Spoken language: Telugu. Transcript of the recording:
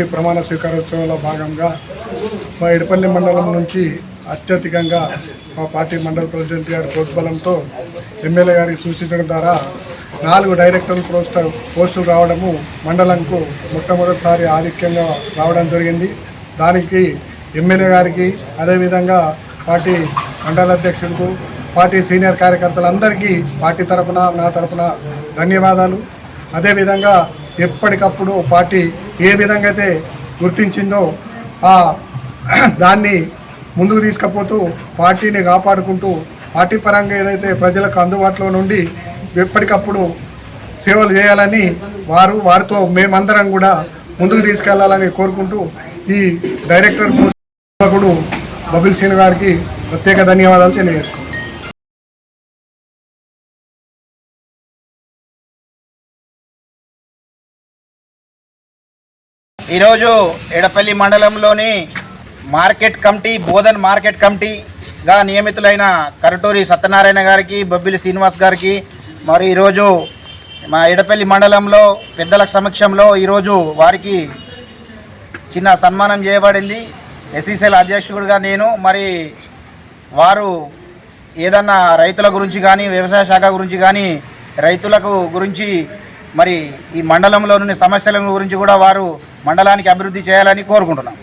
ఈ ప్రమాణ స్వీకారోత్సవంలో భాగంగా మా ఇడపల్లి మండలం నుంచి అత్యధికంగా మా పార్టీ మండల ప్రెసిడెంట్ గారి ప్రోద్బలంతో ఎమ్మెల్యే గారికి సూచించడం ద్వారా నాలుగు డైరెక్టర్ పోస్ట్ పోస్టులు రావడము మండలంకు మొట్టమొదటిసారి ఆధిక్యంగా రావడం జరిగింది. దానికి ఎమ్మెల్యే గారికి అదేవిధంగా పార్టీ మండల అధ్యక్షులకు పార్టీ సీనియర్ కార్యకర్తలందరికీ పార్టీ తరఫున నా తరఫున ధన్యవాదాలు. అదేవిధంగా ఎప్పటికప్పుడు పార్టీ ఏ విధంగా అయితే గుర్తించిందో ఆ దాన్ని ముందుకు తీసుకపోతూ పార్టీని కాపాడుకుంటూ పార్టీ పరంగా ఏదైతే ప్రజలకు అందుబాటులో నుండి ఎప్పటికప్పుడు సేవలు చేయాలని వారు వారితో మేమందరం కూడా ముందుకు తీసుకెళ్ళాలని కోరుకుంటూ ఈ డైరెక్టర్ బబుల్ సీన్ గారికి ప్రత్యేక ధన్యవాదాలు తెలియజేసుకుంటాం ఈరోజు ఎడపల్లి మండలంలోని మార్కెట్ కమిటీ బోధన్ మార్కెట్ కమిటీగా నియమితులైన కరటూరి సత్యనారాయణ గారికి బొబ్బిలి శ్రీనివాస్ గారికి మరి ఈరోజు మా ఎడపల్లి మండలంలో పెద్దల సమక్షంలో ఈరోజు వారికి చిన్న సన్మానం చేయబడింది. ఎస్ఈసీఎల్ అధ్యక్షుడిగా నేను మరి వారు ఏదన్నా రైతుల గురించి కానీ వ్యవసాయ శాఖ గురించి కానీ రైతులకు గురించి మరి ఈ మండలంలోని సమస్యల గురించి కూడా వారు మండలానికి అభివృద్ధి చేయాలని కోరుకుంటున్నాం.